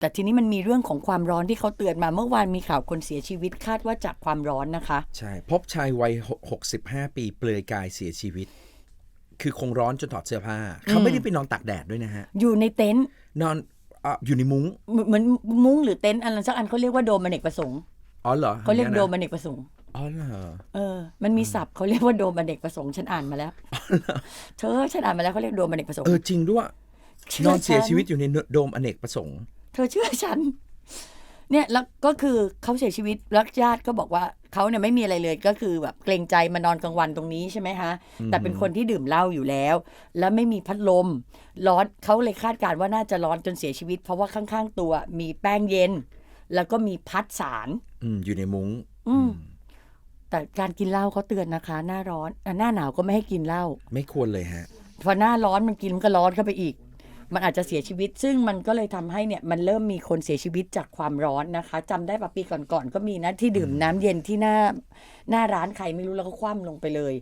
แต่ทีนี้มันมีเรื่องของความร้อนที่เขาเตือนมาเมื่อวานมีข่าวคนเสียชีวิตคาดว่าจากความร้อนนะคะ ใช่ พบชายวัยหกสิบห้าปีเปลือยกายเสียชีวิต คือคงร้อนจนถอดเสื้อผ้า เขาไม่ได้ไปนอนตากแดดด้วยนะฮะ อยู่ในเต็นท์นอนอาอยู่ในมุ้งเหมือนเหมือนมุ้งหรือเต็นท์อันนั้นสักอันเขาเรียกว่าโดมอเนกประสงค์อ๋อเหรอเขาเรียกนี่โดนะมอเนกประสงค์อ๋อเหรอเออ มันมีศัพท์เขาเรียกว่าโดมอเนกประสงค์ฉันอ่านมาแล้วเธอฉันอ่านมาแล้วเขาเรียกโดมอเนกประสงค์เออจริงด้วยชื่นอนเสียฉัชีวิตอยู่ในโดมอเนกประสงค์ เธอเชื่อฉัน เนี่ยแล้วก็คือเขาเสียชีวิตแล้วญาติก็บอกว่าเขาเนี่ยไม่มีอะไรเลยก็คือแบบเกรงใจมานอนกลางวันตรงนี้ใช่ไหมฮะแต่เป็นคนที่ดื่มเหล้าอยู่แล้ว แล้วไม่มีพัดลม ร้อนเขาเลยคาดการณ์ว่าน่าจะร้อนจนเสียชีวิต เพราะว่าข้างๆตัวมีแป้งเย็น แล้วก็มีพัดสารอืมอยู่ในมุ้งอืมแต่การกินเหล้าเขาเตือนนะคะ หน้าร้อนอะหน้าหนาวก็ไม่ให้กินเหล้าไม่ควรเลยฮะพอหน้าร้อนมันกินมันก็ร้อนเข้าไปอีก มันอาจจะเสียชีวิต ซึ่งมันก็เลยทำให้เนี่ยมันเริ่มมีคนเสียชีวิตจากความร้อนนะคะจำได้ปะปีก่อนๆก็มีนะที่ดื่มน้ำเย็นที่หน้าหน้าร้านใครไม่รู้แล้วก็คว่ำลงไปเลย